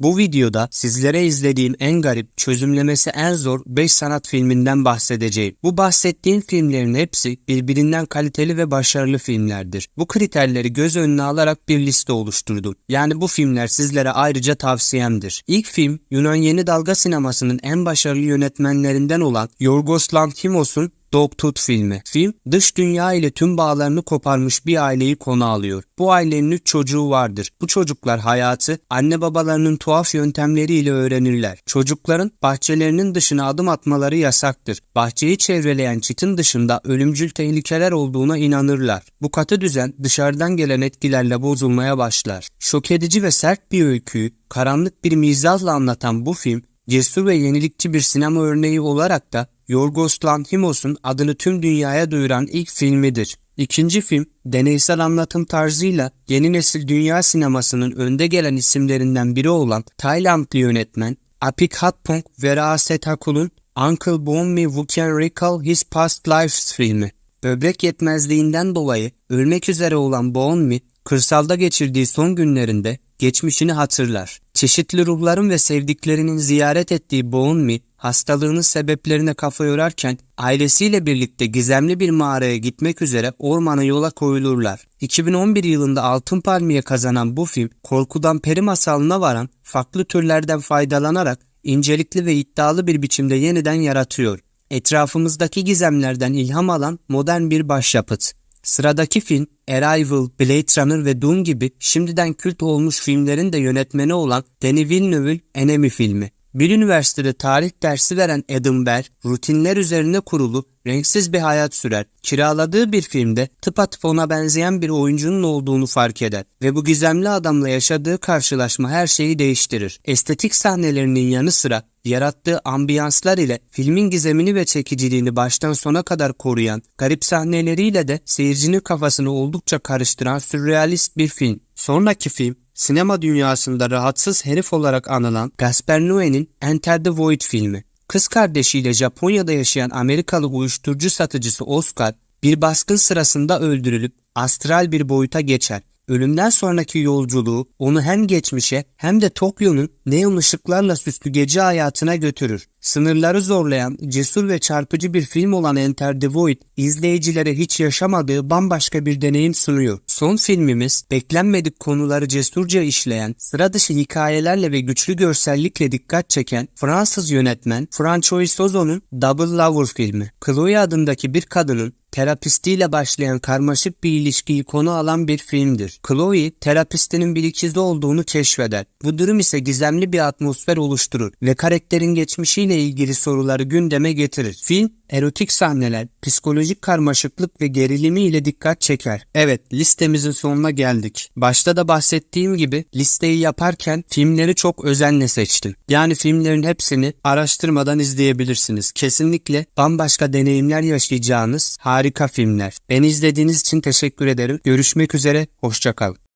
Bu videoda sizlere izlediğim en garip, çözümlemesi en zor 5 sanat filminden bahsedeceğim. Bu bahsettiğim filmlerin hepsi birbirinden kaliteli ve başarılı filmlerdir. Bu kriterleri göz önüne alarak bir liste oluşturdum. Yani bu filmler sizlere ayrıca tavsiyemdir. İlk film Yunan yeni dalga sinemasının en başarılı yönetmenlerinden olan Yorgos Lanthimos'un Dogtooth filmi. Film dış dünya ile tüm bağlarını koparmış bir aileyi konu alıyor. Bu ailenin 3 çocuğu vardır. Bu çocuklar hayatı anne babalarının tuhaf yöntemleriyle öğrenirler. Çocukların bahçelerinin dışına adım atmaları yasaktır. Bahçeyi çevreleyen çitin dışında ölümcül tehlikeler olduğuna inanırlar. Bu katı düzen dışarıdan gelen etkilerle bozulmaya başlar. Şok edici ve sert bir öyküyü karanlık bir mizahla anlatan bu film cesur ve yenilikçi bir sinema örneği olarak da Yorgos Lanthimos'un adını tüm dünyaya duyuran ilk filmidir. İkinci film, deneysel anlatım tarzıyla yeni nesil dünya sinemasının önde gelen isimlerinden biri olan Taylandlı yönetmen Apik Hatpong Verasethakul'un Uncle Bonmi Who Can Recall His Past Lives filmi. Böbrek yetmezliğinden dolayı ölmek üzere olan Bonmi, kırsalda geçirdiği son günlerinde geçmişini hatırlar. Çeşitli ruhların ve sevdiklerinin ziyaret ettiği Bonmi, hastalığının sebeplerine kafa yorarken ailesiyle birlikte gizemli bir mağaraya gitmek üzere ormana yola koyulurlar. 2011 yılında Altın Palmiye kazanan bu film korkudan peri masalına varan farklı türlerden faydalanarak incelikli ve iddialı bir biçimde yeniden yaratıyor. Etrafımızdaki gizemlerden ilham alan modern bir başyapıt. Sıradaki film Arrival, Blade Runner ve Doom gibi şimdiden kült olmuş filmlerin de yönetmeni olan Denis Villeneuve'ün Enemy filmi. Bir üniversitede tarih dersi veren Adam Bell, rutinler üzerine kurulu renksiz bir hayat sürer. Kiraladığı bir filmde tıpatıp ona benzeyen bir oyuncunun olduğunu fark eder ve bu gizemli adamla yaşadığı karşılaşma her şeyi değiştirir. Estetik sahnelerinin yanı sıra yarattığı ambiyanslar ile filmin gizemini ve çekiciliğini baştan sona kadar koruyan, garip sahneleriyle de seyircinin kafasını oldukça karıştıran sürrealist bir film. Sonraki film sinema dünyasında rahatsız herif olarak anılan Gaspar Noé'nin Enter the Void filmi. Kız kardeşiyle Japonya'da yaşayan Amerikalı uyuşturucu satıcısı Oscar bir baskın sırasında öldürülüp astral bir boyuta geçer. Ölümden sonraki yolculuğu onu hem geçmişe hem de Tokyo'nun neon ışıklarla süslü gece hayatına götürür. Sınırları zorlayan, cesur ve çarpıcı bir film olan Enter the Void, izleyicilere hiç yaşamadığı bambaşka bir deneyim sunuyor. Son filmimiz, beklenmedik konuları cesurca işleyen, sıra dışı hikayelerle ve güçlü görsellikle dikkat çeken Fransız yönetmen Francois Ozon'un Double Lover filmi. Chloe adındaki bir kadının terapistiyle başlayan karmaşık bir ilişkiyi konu alan bir filmdir. Chloe, terapistinin bir olduğunu keşfeder. Bu durum ise gizemli bir atmosfer oluşturur ve karakterin geçmişiyle ilgili soruları gündeme getirir. Film, erotik sahneler, psikolojik karmaşıklık ve gerilimi ile dikkat çeker. Evet, listemizin sonuna geldik. Başta da bahsettiğim gibi listeyi yaparken filmleri çok özenle seçtim. Yani filmlerin hepsini araştırmadan izleyebilirsiniz. Kesinlikle bambaşka deneyimler yaşayacağınız harika filmler. Beni izlediğiniz için teşekkür ederim. Görüşmek üzere, hoşçakalın.